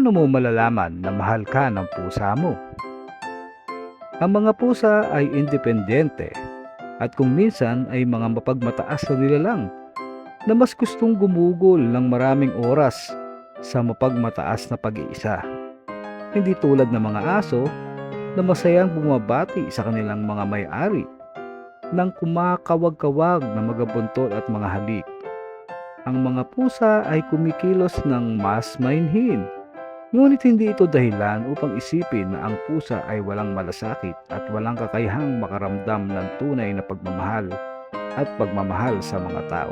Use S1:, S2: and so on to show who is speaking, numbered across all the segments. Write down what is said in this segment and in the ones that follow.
S1: Paano mo malalaman na mahal ka ng pusa mo? Ang mga pusa ay independente at kung minsan ay mga mapagmataas na nilalang na mas gustong gumugol ng maraming oras sa mapagmataas na pag-iisa. Hindi tulad ng mga aso na masayang bumabati sa kanilang mga may-ari ng kumakawag-kawag na mga buntot at mga halik. Ang mga pusa ay kumikilos ng mas mainhin. Ngunit hindi ito dahilan upang isipin na ang pusa ay walang malasakit at walang kakayahang makaramdam ng tunay na pagmamahal at pagmamahal sa mga tao.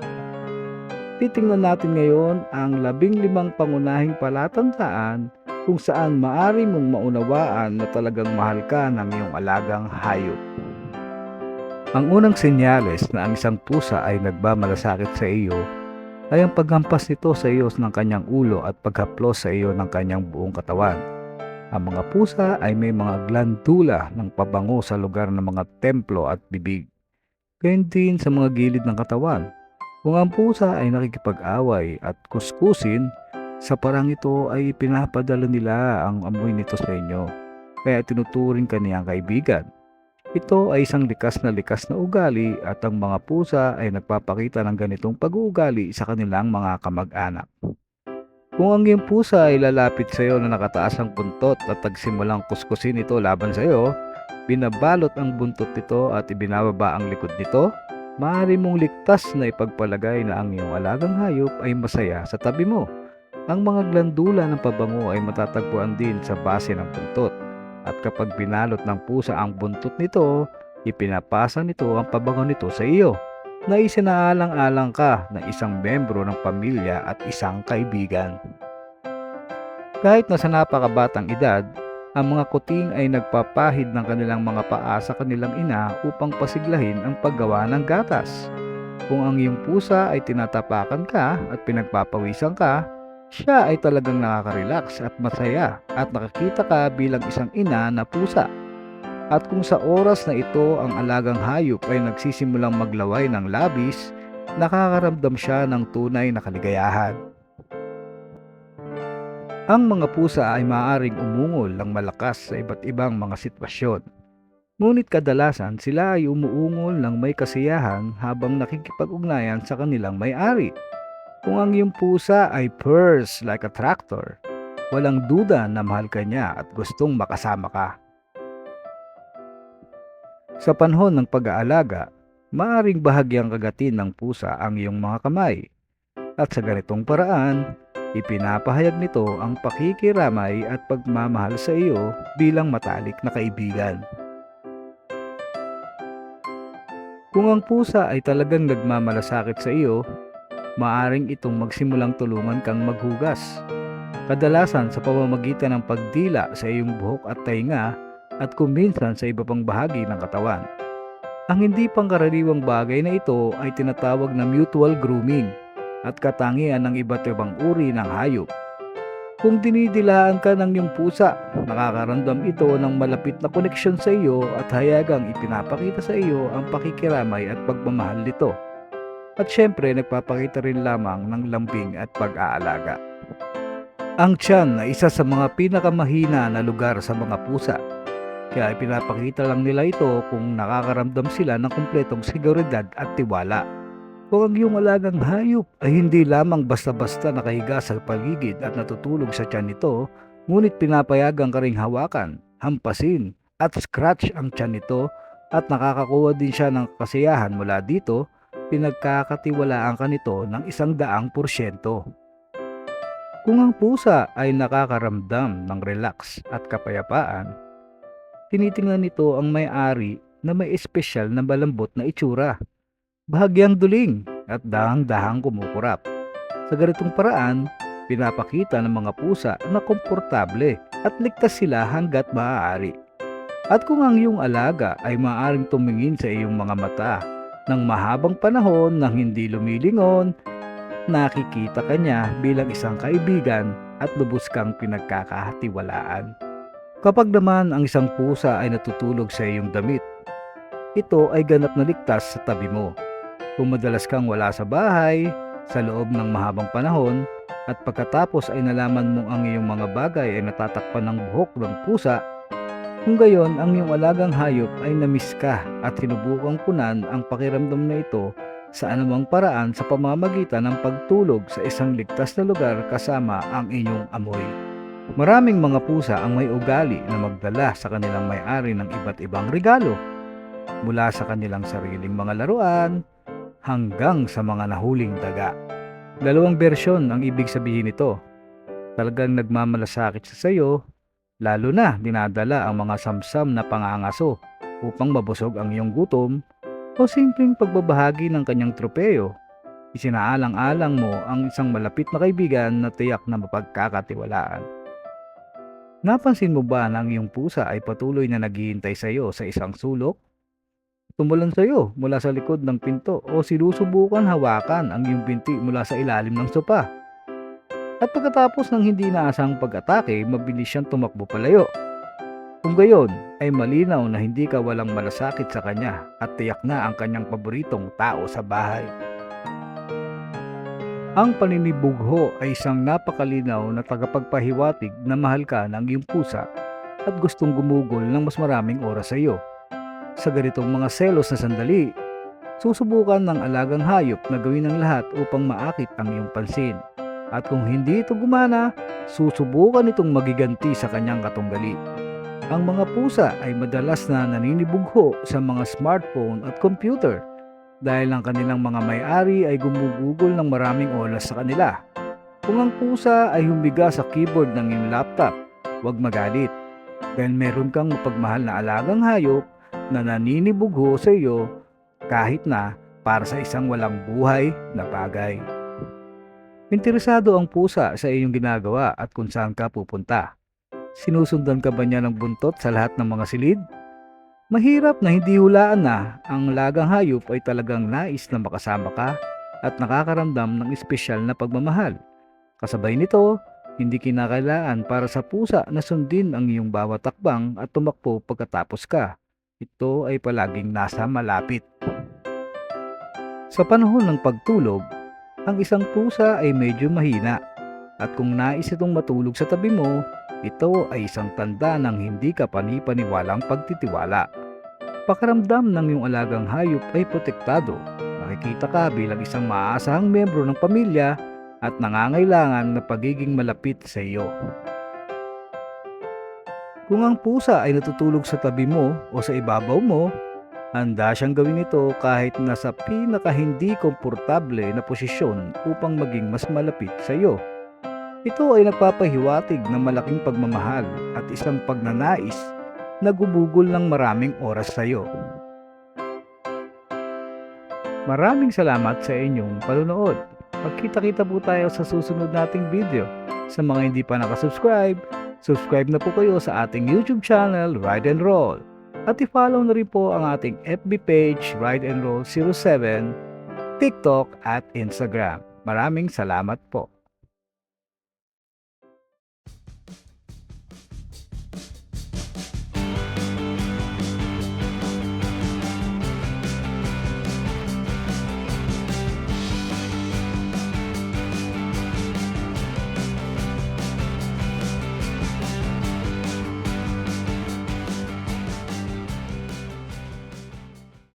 S1: Titingnan natin ngayon ang labing limang pangunahing palatandaan kung saan maari mong maunawaan na talagang mahal ka ng iyong alagang hayop. Ang unang senyales na ang isang pusa ay nagmamalasakit sa iyo ay ang paghampas nito sa iyo ng kanyang ulo at paghaplos sa iyo ng kanyang buong katawan. Ang mga pusa ay may mga glandula ng pabango sa lugar ng mga templo at bibig. Gayun din sa mga gilid ng katawan. Kung ang pusa ay nakikipag-away at kuskusin, sa parang ito ay pinapadala nila ang amoy nito sa inyo. Kaya tinuturing ka niyang kaibigan. Ito ay isang likas na likas na ugali at ang mga pusa ay nagpapakita ng ganitong pag-uugali sa kanilang mga kamag-anak. Kung ang iyong pusa ay lalapit sa iyo na nakataas ang buntot at tagsimulang kuskusin ito laban sa iyo, binabalot ang buntot nito at ibinababa ang likod nito, maaari mong ligtas na ipagpalagay na ang iyong alagang hayop ay masaya sa tabi mo. Ang mga glandula ng pabango ay matatagpuan din sa base ng buntot at kapag binalot ng pusa ang buntot nito, ipinapasa nito ang pabango nito sa iyo na isinaalang-alang ka na isang membro ng pamilya at isang kaibigan. Kahit nasa napakabatang edad, ang mga kuting ay nagpapahid ng kanilang mga paa sa kanilang ina upang pasiglahin ang paggawa ng gatas. Kung ang iyong pusa ay tinatapakan ka at pinagpapawisan ka, siya ay talagang nakaka-relax at masaya at nakakita ka bilang isang ina na pusa. At kung sa oras na ito ang alagang hayop ay nagsisimulang maglaway ng labis, nakakaramdam siya ng tunay na kaligayahan. Ang mga pusa ay maaaring umungol ng malakas sa iba't ibang mga sitwasyon. Ngunit kadalasan sila ay umuungol ng may kasiyahan habang nakikipag-ugnayan sa kanilang may-ari. Kung ang iyong pusa ay purrs like a tractor, walang duda na mahal ka niya at gustong makasama ka. Sa panahon ng pag-aalaga, maaring bahagyang kagatin ng pusa ang iyong mga kamay. At sa ganitong paraan, ipinapahayag nito ang pakikiramay at pagmamahal sa iyo bilang matalik na kaibigan. Kung ang pusa ay talagang nagmamalasakit sa iyo, maaring itong magsimulang tulungan kang maghugas. Kadalasan sa pamamagitan ng pagdila sa iyong buhok at tainga at kuminsan sa iba pang bahagi ng katawan. Ang hindi pangkaraniwang bagay na ito ay tinatawag na mutual grooming at katangian ng iba't ibang uri ng hayop. Kung dinidilaan ka ng iyong pusa, nakakaramdam ito ng malapit na koneksyon sa iyo at hayagang ipinapakita sa iyo ang pakikiramay at pagmamahal nito. At syempre, nagpapakita rin lamang ng lambing at pag-aalaga. Ang tiyan ay isa sa mga pinakamahina na lugar sa mga pusa. Kaya ipinapakita lang nila ito kung nakakaramdam sila ng kumpletong seguridad at tiwala. Kung ang iyong alagang hayop ay hindi lamang basta-basta nakahiga sa paligid at natutulog sa tiyan nito, ngunit pinapayagan ka hawakan, hampasin at scratch ang tiyan nito at nakakakuha din siya ng kasiyahan mula dito, pinagkakatiwalaan ka nito ng isang daang porsyento. Kung ang pusa ay nakakaramdam ng relax at kapayapaan, tinitingnan nito ang may-ari na may espesyal na malambot na itsura bahagyang duling at dahang-dahang kumukurap. Sa ganitong paraan, pinapakita ng mga pusa na komportable at ligtas sila hanggat maaari. At kung ang iyong alaga ay maaaring tumingin sa iyong mga mata ng mahabang panahon nang hindi lumilingon, nakikita ka niya bilang isang kaibigan at lubos kang pinagkakatiwalaan. Kapag naman ang isang pusa ay natutulog sa iyong damit, ito ay ganap na ligtas sa tabi mo. Kung madalas kang wala sa bahay, sa loob ng mahabang panahon, at pagkatapos ay nalaman mong ang iyong mga bagay ay natatakpan ng buhok ng pusa, kung gayon ang iyong alagang hayop ay namiss ka at sinubukang punan ang pakiramdam na ito sa anumang paraan sa pamamagitan ng pagtulog sa isang ligtas na lugar kasama ang inyong amoy. Maraming mga pusa ang may ugali na magdala sa kanilang may-ari ng iba't ibang regalo, mula sa kanilang sariling mga laruan hanggang sa mga nahuling daga. Dalawang bersyon ang ibig sabihin nito. Talagang nagmamalasakit sa sayo, lalo na dinadala ang mga samsam na pangangaso upang mabusog ang iyong gutom o simpleng pagbabahagi ng kanyang tropeyo. Isinaalang-alang mo ang isang malapit na kaibigan na tiyak na mapagkakatiwalaan. Napansin mo ba na ang iyong pusa ay patuloy na naghihintay sa iyo sa isang sulok? Tumulan sa iyo mula sa likod ng pinto o sinusubukan hawakan ang iyong binti mula sa ilalim ng sopa. At pagkatapos ng hindi naasang pag-atake, mabilis siyang tumakbo palayo. Kung gayon, ay malinaw na hindi ka walang malasakit sa kanya at tiyak na ang kanyang paboritong tao sa bahay. Ang paninibugho ay isang napakalinaw na tagapagpahiwatig na mahal ka ng iyong pusa at gustong gumugol ng mas maraming oras sa iyo. Sa ganitong mga selos na sandali, susubukan ng alagang hayop na gawin ang lahat upang maakit ang iyong pansin. At kung hindi ito gumana, susubukan itong magiganti sa kanyang katunggali. Ang mga pusa ay madalas na naninibugho sa mga smartphone at computer dahil ang kanilang mga may-ari ay gumugugol ng maraming oras sa kanila. Kung ang pusa ay humiga sa keyboard ng iyong laptop, huwag magalit dahil meron kang mapagmahal na alagang hayop na naninibugho sa iyo kahit na para sa isang walang buhay na bagay. Interesado ang pusa sa iyong ginagawa at kung saan ka pupunta. Sinusundan ka ba niya ng buntot sa lahat ng mga silid? Mahirap na hindi hulaan na ang lagang hayop ay talagang nais na makasama ka at nakakaramdam ng espesyal na pagmamahal. Kasabay nito, hindi kinakailangan para sa pusa na sundin ang iyong bawat takbang at tumakbo pagkatapos ka. Ito ay palaging nasa malapit. Sa panahon ng pagtulog, ang isang pusa ay medyo mahina at kung nais itong matulog sa tabi mo, ito ay isang tanda ng hindi ka panipaniwalang pagtitiwala. Pakaramdam ng iyong alagang hayop ay protektado. Nakikita ka bilang isang maasahang membro ng pamilya at nangangailangan na pagiging malapit sa iyo. Kung ang pusa ay natutulog sa tabi mo o sa ibabaw mo, handa siyang gawin ito kahit nasa pinaka hindi komportable na posisyon upang maging mas malapit sa iyo. Ito ay nagpapahiwatig ng malaking pagmamahal at isang pagnanais na gumugol ng maraming oras sa iyo. Maraming salamat sa inyong panunood. Magkita-kita po tayo sa susunod nating video. Sa mga hindi pa nakasubscribe, subscribe na po kayo sa ating YouTube channel, Ride and Roll. At i-follow na rin po ang ating FB page, Ride and Roll 07, TikTok at Instagram. Maraming salamat po.